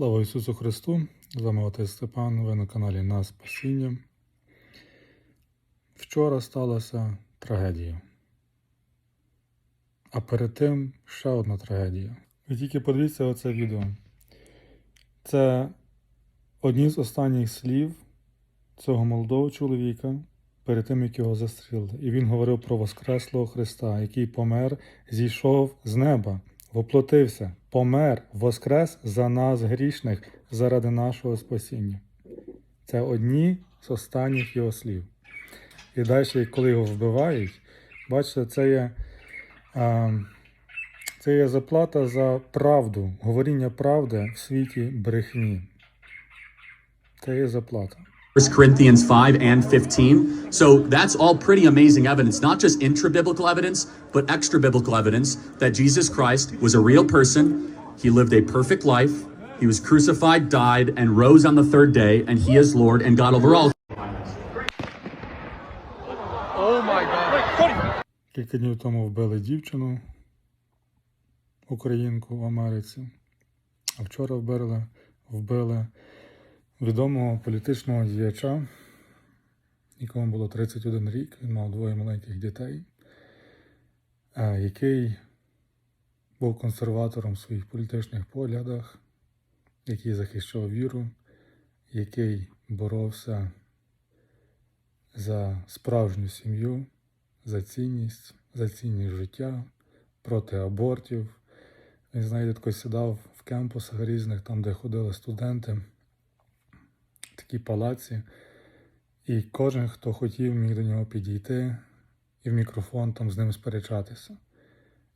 Слава Ісусу Христу! З вами Отець Степан, ви на каналі На Спасіння. Вчора сталася трагедія. А перед тим ще одна трагедія. Ви тільки подивіться оце відео. Це одні з останніх слів цього молодого чоловіка перед тим, як його застрілили. І він говорив про Воскреслого Христа, який помер, зійшов з неба, воплотився, помер, воскрес за нас грішних, заради нашого спасіння. Це одні з останніх його слів. І далі, коли його вбивають, бачите, це є, а, це є заплата за правду, говоріння правди в світі брехні. Це є заплата. 1 Corinthians 5 and 15. So that's all pretty amazing evidence, not just intra biblical evidence, but extra biblical evidence that Jesus Christ was a real person. He lived a perfect life. He was crucified, died, and rose on the third day, and he is Lord and God over all. Oh my god. Кілька днів тому вбили дівчину, українку в Америці. А вчора вбили, вбили відомого політичного діяча, якому було 31 рік, він мав двоє маленьких дітей, е, який був консерватором в своїх політичних поглядах, який захищав віру, який боровся за справжню сім'ю, за цінність, за цінність життя, проти абортів. Він, знаєте, тако сідав в кемпусах різних, там, де ходили студенти, такі палаці, і кожен, хто хотів, міг до нього підійти і в мікрофон там з ним сперечатися.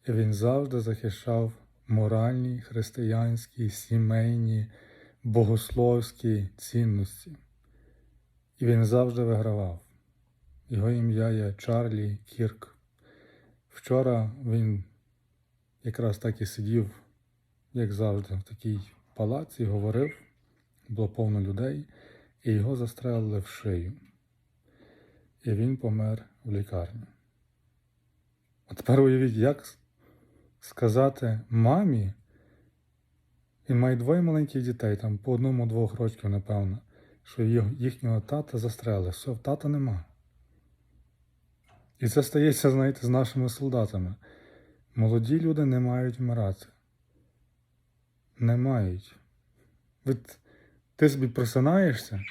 І він завжди захищав моральні, християнські, сімейні, богословські цінності. І він завжди вигравав. Його ім'я є Чарлі Кірк. Вчора він якраз так і сидів, як завжди, в такій палаці, говорив, було повно людей, і його застрелили в шию. І він помер в лікарні. А тепер уявіть, як сказати мамі, він має двоє маленьких дітей, там по одному-двох років, напевно, що їхнього тата застрелили. Все, тата нема. І це стається, знаєте, з нашими солдатами. Молоді люди не мають вмирати. Не мають. От ти собі просинаєшся,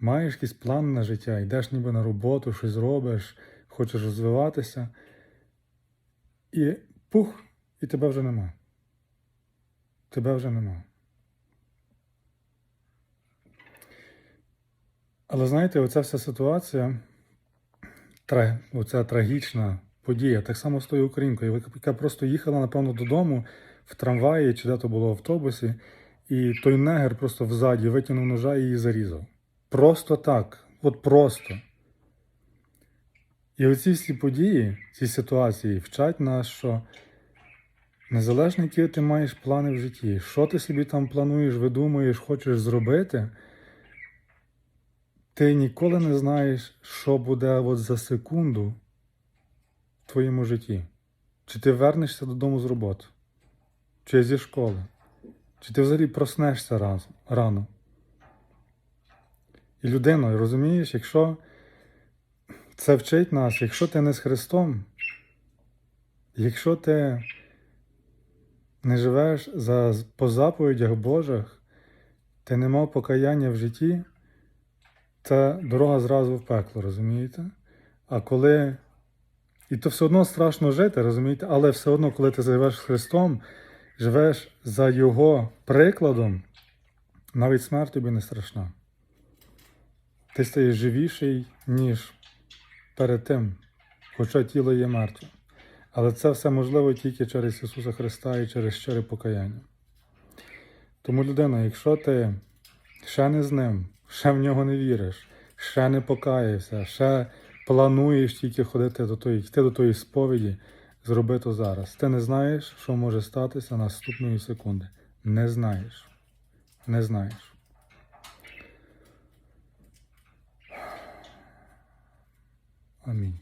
маєш якийсь план на життя, йдеш ніби на роботу, щось робиш, хочеш розвиватися. І пух, і тебе вже нема. Тебе вже нема. Але знаєте, оця вся ситуація, оця трагічна подія, так само з тою українкою, яка- просто їхала, напевно, додому в трамваї чи де то було в автобусі, і той негр просто взаді витягнув ножа і її зарізав. Просто так, от просто. І оці всі події, ці ситуації вчать нас, що незалежно, які ти маєш плани в житті, що ти собі там плануєш, видумуєш, хочеш зробити, ти ніколи не знаєш, що буде от за секунду в твоєму житті. Чи ти вернешся додому з роботи, чи зі школи, чи ти взагалі проснешся раз, рано. І людина, розумієш, якщо це вчить нас, якщо ти не з Христом, якщо ти не живеш за, по заповідях Божих, ти не мав покаяння в житті, це дорога зразу в пекло, розумієте? А коли. І то все одно страшно жити, розумієте? Але все одно, коли ти живеш з Христом, живеш за Його прикладом, навіть смерть тобі не страшна. Ти стаєш живіший, ніж перед тим, хоча тіло є мертве. Але це все можливо тільки через Ісуса Христа і через щире покаяння. Тому, людина, якщо ти ще не з ним, ще в нього не віриш, ще не покаявся, ще плануєш тільки ходити до тої, йти до тої сповіді, зроби то зараз. Ти не знаєш, що може статися наступної секунди. Не знаєш. Не знаєш. Амінь.